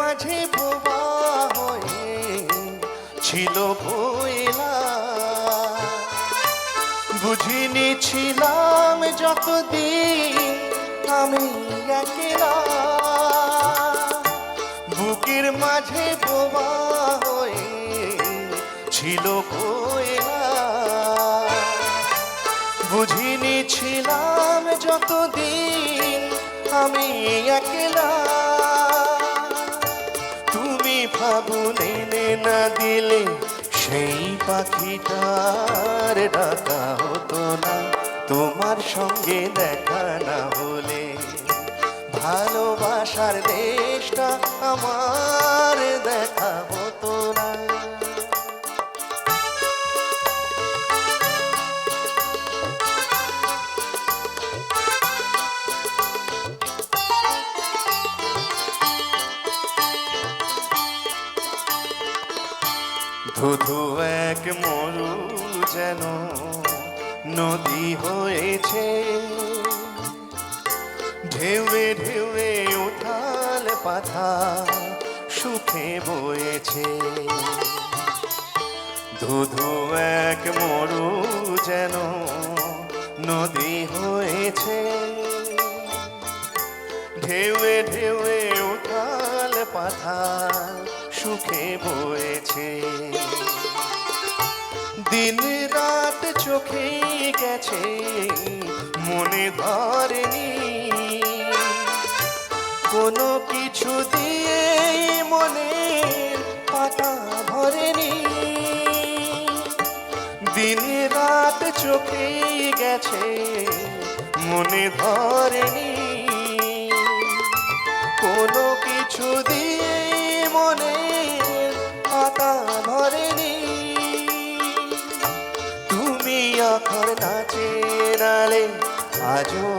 মাঝে বোবা হয়ে ছিল বইলা বুঝিনি ছিলাম যতদিন আমি একেলা। বুকের মাঝে বোবা হয়ে ছিল বইলা বুঝিনি ছিলাম যতদিন আমি একলা। তুমি এনে না দিলে সেই পাখিটার ডাকা হতো না। তোমার সঙ্গে দেখা না হলে ভালোবাসার দেশটা আমার দেখা হতো না। ধুধু এক মরু যেন নদী হয়েছে। ঢেউয়ে ঢেউয়ে উঠাল পাথা সুখে বয়েছে। ধুধু এক মরু যেন নদী হয়েছে। ঢেউয়ে ঢেউয়ে উঠাল পাথা সুখে বয়েছে। দিন রাত চোখে গেছে, মনে ধরেনি। কোনো কিছু দিয়ে মনে পাতা ভরেনি। দিন রাত চোখে গেছে, মনে ধরেনি। কোনো কিছু দিয়ে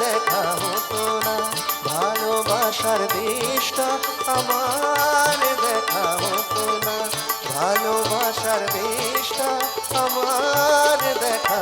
দেখা হতো না ভালোবাসার দেশটা আমার দেখা হতো না ভালোবাসার দেশটা আমার দেখা